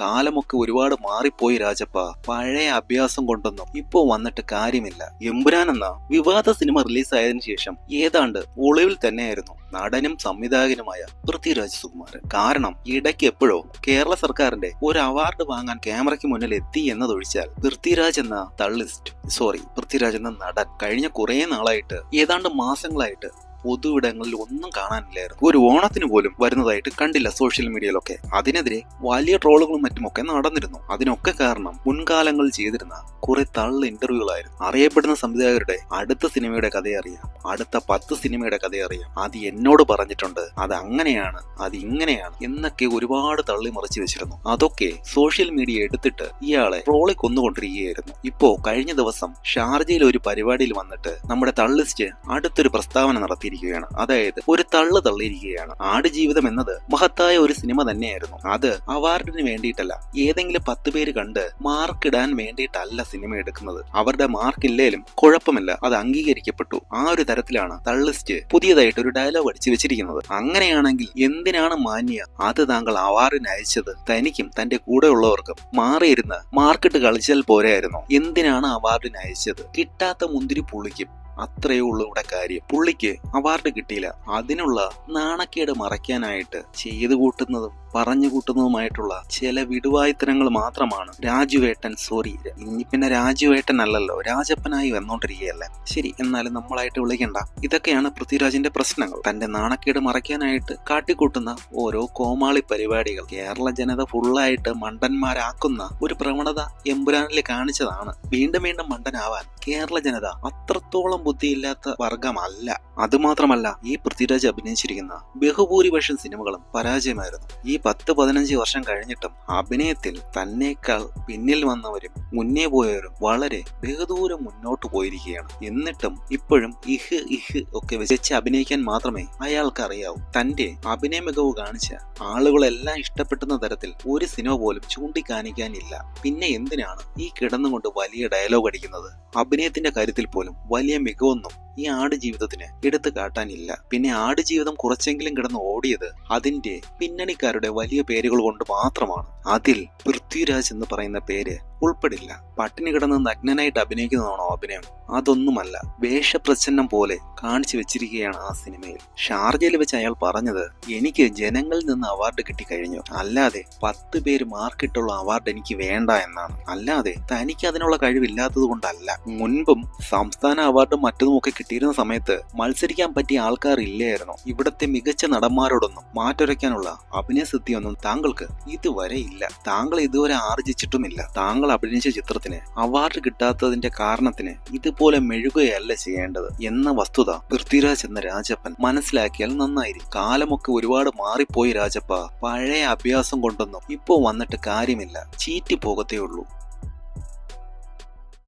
കാലമൊക്കെ ഒരുപാട് മാറിപ്പോയി രാജപ്പ. പഴയ അഭ്യാസം കൊണ്ടൊന്നും ഇപ്പോ വന്നിട്ട് കാര്യമില്ല. എമ്പുരാൻ എന്ന വിവാദ സിനിമ റിലീസായതിനു ശേഷം ഏതാണ്ട് ഒളിവിൽ തന്നെയായിരുന്നു നടനും സംവിധായകനുമായ പൃഥ്വിരാജ് സുകുമാരൻ. കാരണം ഇടയ്ക്ക് എപ്പോഴോ കേരള സർക്കാരിന്റെ ഒരു അവാർഡ് വാങ്ങാൻ ക്യാമറയ്ക്ക് മുന്നിൽ എത്തി എന്നതൊഴിച്ചാൽ പൃഥ്വിരാജ് എന്ന തള്ളിസ്റ്റ് സോറി പൃഥ്വിരാജ് എന്ന നടൻ കഴിഞ്ഞ കുറേ നാളായിട്ട് ഏതാണ്ട് മാസങ്ങളായിട്ട് പൊതുവിടങ്ങളിൽ ഒന്നും കാണാനില്ലായിരുന്നു. ഒരു ഓണത്തിന് പോലും വരുന്നതായിട്ട് കണ്ടില്ല സോഷ്യൽ മീഡിയയിലൊക്കെ അതിനെതിരെ വലിയ ട്രോളുകളും മറ്റുമൊക്കെ നടന്നിരുന്നു. അതിനൊക്കെ കാരണം മുൻകാലങ്ങളിൽ ചെയ്തിരുന്ന കുറെ തള്ള ഇന്റർവ്യൂകളായിരുന്നു അറിയപ്പെടുന്ന സംവിധായകരുടെ അടുത്ത സിനിമയുടെ കഥയറിയാം അടുത്ത പത്ത് സിനിമയുടെ കഥയറിയാം അത് എന്നോട് പറഞ്ഞിട്ടുണ്ട്. അത് അങ്ങനെയാണ് അത് ഇങ്ങനെയാണ് എന്നൊക്കെ ഒരുപാട് തള്ളി മറിച്ച് വെച്ചിരുന്നു. അതൊക്കെ സോഷ്യൽ മീഡിയ എടുത്തിട്ട് ഇയാളെ ട്രോളി കൊന്നുകൊണ്ടിരിക്കുകയായിരുന്നു. ഇപ്പോ കഴിഞ്ഞ ദിവസം ഷാർജയിൽ ഒരു പരിപാടിയിൽ വന്നിട്ട് നമ്മുടെ തള്ളിസ്റ്റ് അടുത്തൊരു പ്രസ്താവന നടത്തിയിരിക്കുകയാണ് അതായത് ഒരു തള്ളു തള്ളിയിരിക്കുകയാണ്. ആടുജീവിതം എന്നത് മഹത്തായ ഒരു സിനിമ തന്നെയായിരുന്നു. അത് അവാർഡിന് വേണ്ടിയിട്ടല്ല ഏതെങ്കിലും പത്ത് പേര് കണ്ട് മാർക്ക് ഇടാൻ വേണ്ടിയിട്ടല്ല സിനിമ എടുക്കുന്നത്. അവരുടെ മാർക്ക് ഇല്ലേലും കുഴപ്പമില്ല അത് അംഗീകരിക്കപ്പെട്ടു. ആ ഒരു തരത്തിലാണ് തള്ളിസ്റ്റ് പുതിയതായിട്ട് ഒരു ഡയലോഗ് അടിച്ചു വെച്ചിരിക്കുന്നത്. അങ്ങനെയാണെങ്കിൽ എന്തിനാണ് മാന്യ അത് താങ്കൾ അവാർഡിന് അയച്ചത്? തനിക്കും തന്റെ കൂടെയുള്ളവർക്കും മാറിയിരുന്ന് മാർക്കിട്ട് കളിച്ചാൽ പോരായിരുന്നു. എന്തിനാണ് അവാർഡിന് അയച്ചത്? കിട്ടാത്ത മുന്തിരി പുള്ളിക്കും അത്രയേ ഉള്ളൂ ഇവിടെ കാര്യം. പുള്ളിക്ക് അവാർഡ് കിട്ടിയില്ല. അതിനുള്ള നാണക്കേട് മറയ്ക്കാനായിട്ട് ചെയ്തു കൂട്ടുന്നതും പറഞ്ഞു കൂട്ടുന്നതുമായിട്ടുള്ള ചില വിടുവായുത്തരങ്ങൾ മാത്രമാണ് രാജുവേട്ടൻ. സോറി ഇനി പിന്നെ രാജുവേട്ടൻ അല്ലല്ലോ. രാജപ്പനായി വന്നോണ്ടിരിക്കുകയല്ലേ? ശരി എന്നാലും നമ്മളായിട്ട് വിളിക്കണ്ട. ഇതൊക്കെയാണ് പൃഥ്വിരാജിന്റെ പ്രശ്നങ്ങൾ. തന്റെ നാണക്കേട് മറയ്ക്കാനായിട്ട് കാട്ടിക്കൂട്ടുന്ന ഓരോ കോമാളി പരിപാടികൾ. കേരള ജനത ഫുള്ളായിട്ട് മണ്ടന്മാരാക്കുന്ന ഒരു പ്രവണത എമ്പുരാനിൽ കാണിച്ചതാണ്. വീണ്ടും വീണ്ടും മണ്ടനാവാൻ കേരള ജനത അത്രത്തോളം ബുദ്ധിയില്ലാത്ത വർഗമല്ല അതുമാത്രമല്ല ഈ പൃഥ്വിരാജ് അഭിനയിച്ചിരിക്കുന്ന ബഹുഭൂരിപക്ഷം സിനിമകളും പരാജയമായിരുന്നു. ഈ പത്ത് പതിനഞ്ച് വർഷം കഴിഞ്ഞിട്ടും അഭിനയത്തിൽ തന്നേക്കാൾ പിന്നിൽ വന്നവരും മുന്നേ പോയവരും വളരെ ബഹുദൂരം മുന്നോട്ട് പോയിരിക്കുകയാണ്. എന്നിട്ടും ഇപ്പോഴും ഇഹ് ഇഹ് ഒക്കെ വെച്ച് അഭിനയിക്കാൻ മാത്രമേ അയാൾക്ക് അറിയാവൂ തന്റെ അഭിനയ മികവ് കാണിച്ച ആളുകളെല്ലാം ഇഷ്ടപ്പെട്ടുന്ന തരത്തിൽ ഒരു സിനിമ പോലും ചൂണ്ടിക്കാണിക്കാനില്ല. പിന്നെ എന്തിനാണ് ഈ കിടന്നുകൊണ്ട് വലിയ ഡയലോഗ് അടിക്കുന്നത്? അഭിനയത്തിന്റെ കാര്യത്തിൽ പോലും വലിയ മികവൊന്നും. ഈ ആട് ജീവിതത്തിന് എടുത്തു കാട്ടാനില്ല. പിന്നെ ആട് ജീവിതം കുറച്ചെങ്കിലും കിടന്ന് ഓടിയത് അതിന്റെ പിന്നണിക്കാരുടെ വലിയ പേരുകൾ കൊണ്ട് മാത്രമാണ്. അതിൽ പൃഥ്വിരാജ് എന്ന് പറയുന്ന പേര് ഉൾപ്പെടില്ല. പട്ടിണി കിടന്ന് നഗ്നനായിട്ട് അഭിനയിക്കുന്നതാണോ അഭിനയം? അതൊന്നുമല്ല. വേഷപ്രച്ഛന്നം പോലെ കാണിച്ചു വെച്ചിരിക്കുകയാണ് ആ സിനിമയിൽ. ഷാർജയിൽ വെച്ച് അയാൾ പറഞ്ഞത് എനിക്ക് ജനങ്ങളിൽ നിന്ന് അവാർഡ് കിട്ടി കഴിഞ്ഞു അല്ലാതെ പത്ത് പേര് മാർക്കിട്ടുള്ള അവാർഡ് എനിക്ക് വേണ്ട എന്നാണ്. അല്ലാതെ തനിക്ക് അതിനുള്ള കഴിവില്ലാത്തത് കൊണ്ടല്ല. മുൻപും സംസ്ഥാന അവാർഡും മറ്റതുമൊക്കെ കിട്ടിയിരുന്ന സമയത്ത് മത്സരിക്കാൻ പറ്റിയ ആൾക്കാർ ഇല്ലായിരുന്നു. ഇവിടത്തെ മികച്ച നടന്മാരോടൊന്നും മാറ്റുരയ്ക്കാനുള്ള അഭിനയ സിദ്ധിയൊന്നും താങ്കൾക്ക് ഇതുവരെ ഇല്ല. താങ്കൾ ഇതുവരെ ആർജിച്ചിട്ടുമില്ല. താങ്കൾ അഭിനയിച്ച ചിത്രത്തിന് അവാർഡ് കിട്ടാത്തതിന്റെ കാരണത്തിന് ഇതുപോലെ മെഴുകുകയല്ല ചെയ്യേണ്ടത് എന്ന വസ്തുത പൃഥ്വിരാജ് എന്ന രാജപ്പൻ മനസ്സിലാക്കിയാൽ നന്നായിരിക്കും. കാലമൊക്കെ ഒരുപാട് മാറിപ്പോയി രാജപ്പ. പഴയ അഭ്യാസം കൊണ്ടൊന്നും ഇപ്പോ വന്നിട്ട് കാര്യമില്ല. ചീറ്റി പോകത്തേ ഉള്ളൂ.